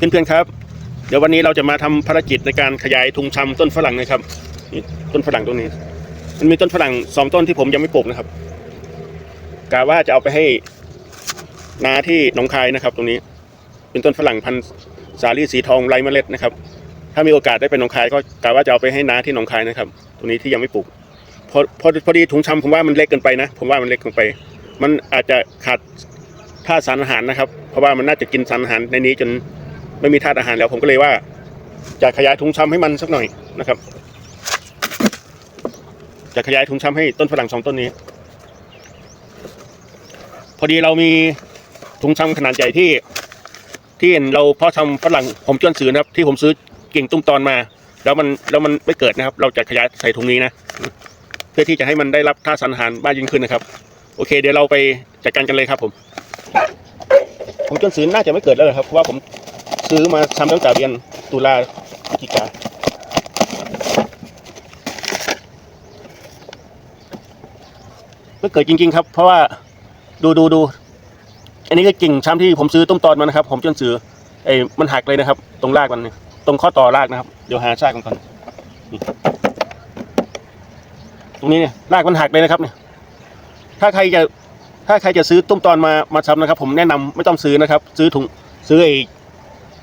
เพื่อนๆครับ เดี๋ยววันนี้เราจะมาทำภารกิจในการขยายทุงชำต้นฝรั่งนะครับนี่ต้นฝรั่งต้นนี้ มันมีต้นฝรั่งสองต้นที่ผมยังไม่ปลูกนะครับกะว่าจะเอาไปให้นาที่หนองคายนะครับ ตรงนี้ เป็นต้นฝรั่งพันธุ์สาลี่สีทองไรเมล็ดนะครับ ถ้ามีโอกาสได้ไปหนองคายก็กะว่าจะเอาไปให้นาที่หนองคายนะครับ ตรงนี้ที่ยังไม่ปลูกพอพอพอดีถุงชำผมว่ามันเล็กเกินไปนะ ผมว่ามันเล็กเกินไป มันอาจจะขาดธาตุสารอาหารนะครับ เพราะว่ามันน่าจะกินสารอาหารในนี้จน ไม่มีธาตุอาหารแล้วผมก็เลยว่าจะขยายถุงชำให้มันสักหน่อยนะครับ จะขยายถุงชำให้ต้นฝรั่งสองต้นนี้ พอดีเรามีถุงชำขนาดใหญ่ที่ ที่เราเพาะชำฝรั่งผมจวนซื้อนะครับ ที่ผมซื้อกิ่งตุ้มตอนมา แล้วมันแล้วมันไม่เกิดนะครับ เราจะขยายใส่ถุงนี้นะเพื่อที่จะให้มันได้รับท่าตุสารอาหารมากยิ่งขึ้นนะครับ โอเค เดี๋ยวเราไปจัดการกันเลยครับผม ผมจนซื้อน่าจะไม่เกิดแล้วครับเพราะว่าผม ซื้อมาทำตั้งแต่เดือนตุลาพฤศจิกาไม่เกิดจริง ๆ ครับ เพราะว่าดูดูดูอันนี้ก็กิ่งช้ำที่ผมซื้อต้มตอนมานะครับ ผมจนซื้อไอ้มันหักเลยนะครับ ตรงรากมันตรงข้อต่อรากนะครับ เดี๋ยวหาซากมันก่อนตรงนี้เนี่ยรากมันหักเลยนะครับ เนี่ย ถ้าใครจะถ้าใครจะซื้อต้มตอนมามาทำนะครับ ผมแนะนำไม่ต้องซื้อนะครับ ซื้อถุงซื้อไอ้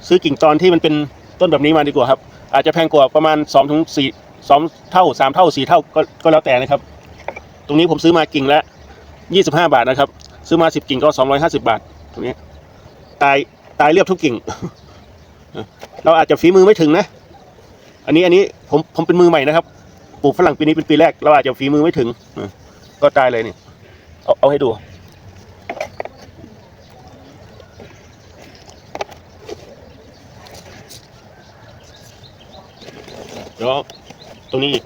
ซื้อกิ่งตอนที่มันเป็นต้นแบบนี้มาดีกว่าครับ อาจจะแพงกว่าประมาณสองถึงสี่สองเท่าสามเท่าสี่เท่าก็ก็แล้วแต่นะครับ ตรงนี้ผมซื้อมากิ่งละยี่สิบห้าบาทนะครับ ซื้อมาสิบกิ่งก็สองร้อยห้าสิบาท ตรงนี้ ตายตายเรียบทุกกิ่ง เราอาจจะฝีมือไม่ถึงนะ อันนี้อันนี้ผมผมเป็นมือใหม่นะครับปลูกฝรั่งปีนี้เป็นปีแรก เราอาจจะฝีมือไม่ถึงก็ตายเลยนี่เอาเอาให้ดู เดี๋ยวตรงนี้อีก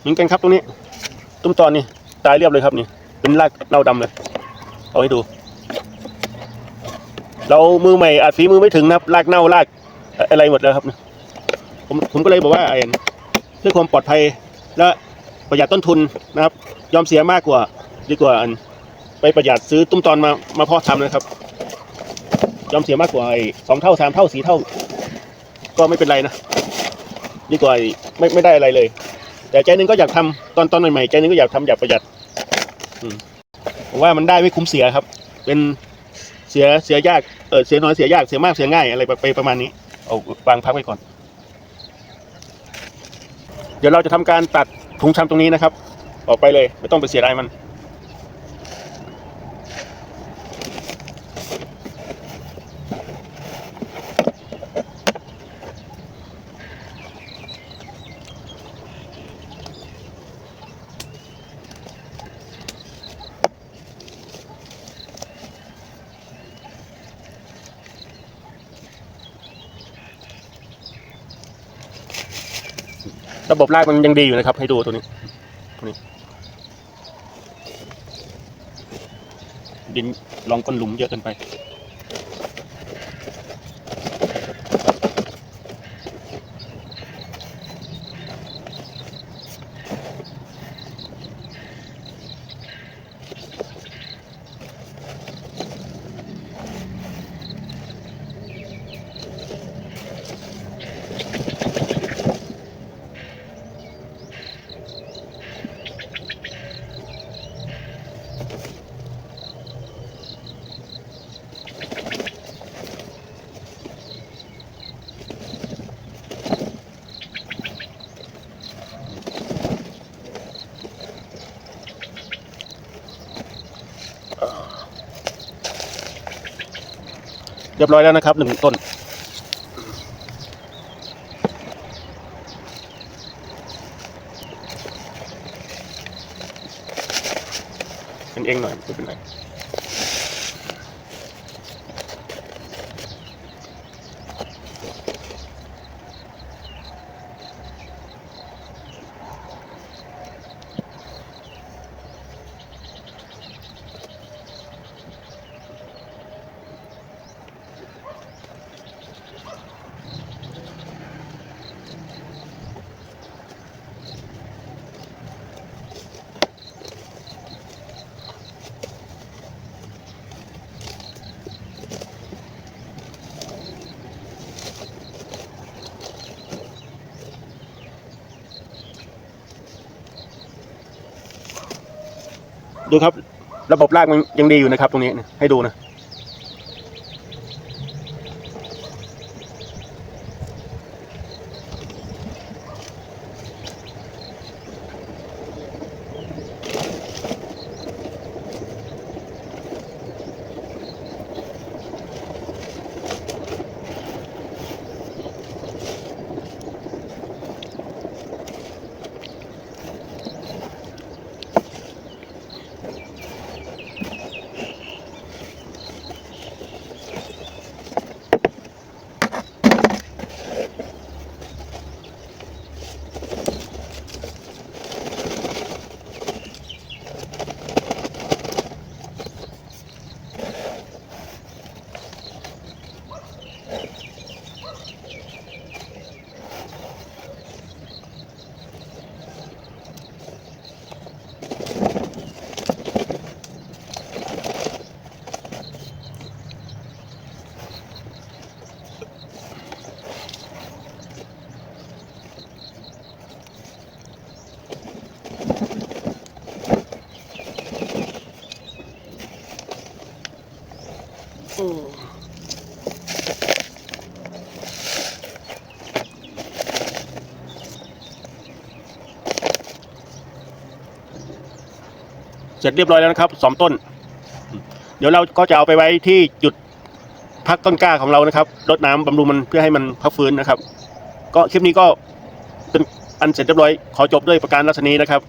เหมือนกันครับตรงนี้ ตุ้มตอนนี่ตายเรียบเลยครับนี่เป็นรากเน่าดำเลย เอาให้ดู เรามือใหม่อาจฝีมือไม่ถึงนะครับรากเน่ารากอะไรหมดแล้วครับผมผมก็เลยบอกว่าไอ้เพื่อความปลอดภัยและประหยัดต้นทุนนะครับ ยอมเสียมากกว่า ดีกว่าอันไปประหยัดซื้อตุ้มตอนมามาเพาะทำนะครับ ยอมเสียมากกว่าไอ้สองเท่าสามเท่าสี่เท่า ก็ไม่เป็นไรนะดีกว่าไอไม่ไม่ได้อะไรเลย แต่ใจนึงก็อยากทำตอนตอนใหม่ๆใจนึงก็อยากทำอยากประหยัดผมว่ามันได้ไม่คุ้มเสียครับ เป็นเสียเสียยากเออเสียน้อยเสียยากเสียมากเสียง่ายอะไรไปประมาณนี้เอาวางพักไว้ก่อน เดี๋ยวเราจะทำการตัดถุงชำตรงนี้นะครับ ออกไปเลย ไม่ต้องไปเสียดายมัน ระบบรากมันยังดีอยู่นะครับ ให้ดูตัวนี้ตัวนี้ ดินลองก้นหลุมเยอะเกินไป เรียบร้อยแล้วนะครับหนึ่งต้น เป็นเองหน่อยไม่เป็นไร ดูครับ ระบบรากมันยังดีอยู่นะครับ ตรงนี้ให้ดูนะ เสร็จเรียบร้อยแล้วนะครับสองต้น เดี๋ยวเราก็จะเอาไปไว้ที่จุดพักต้นกล้าของเรานะครับรดน้ำบำรุงมันเพื่อให้มันพักฟื้นนะครับ ก็คลิปนี้ก็เป็นอันเสร็จเรียบร้อยขอจบด้วยประการรัชนีนะครับ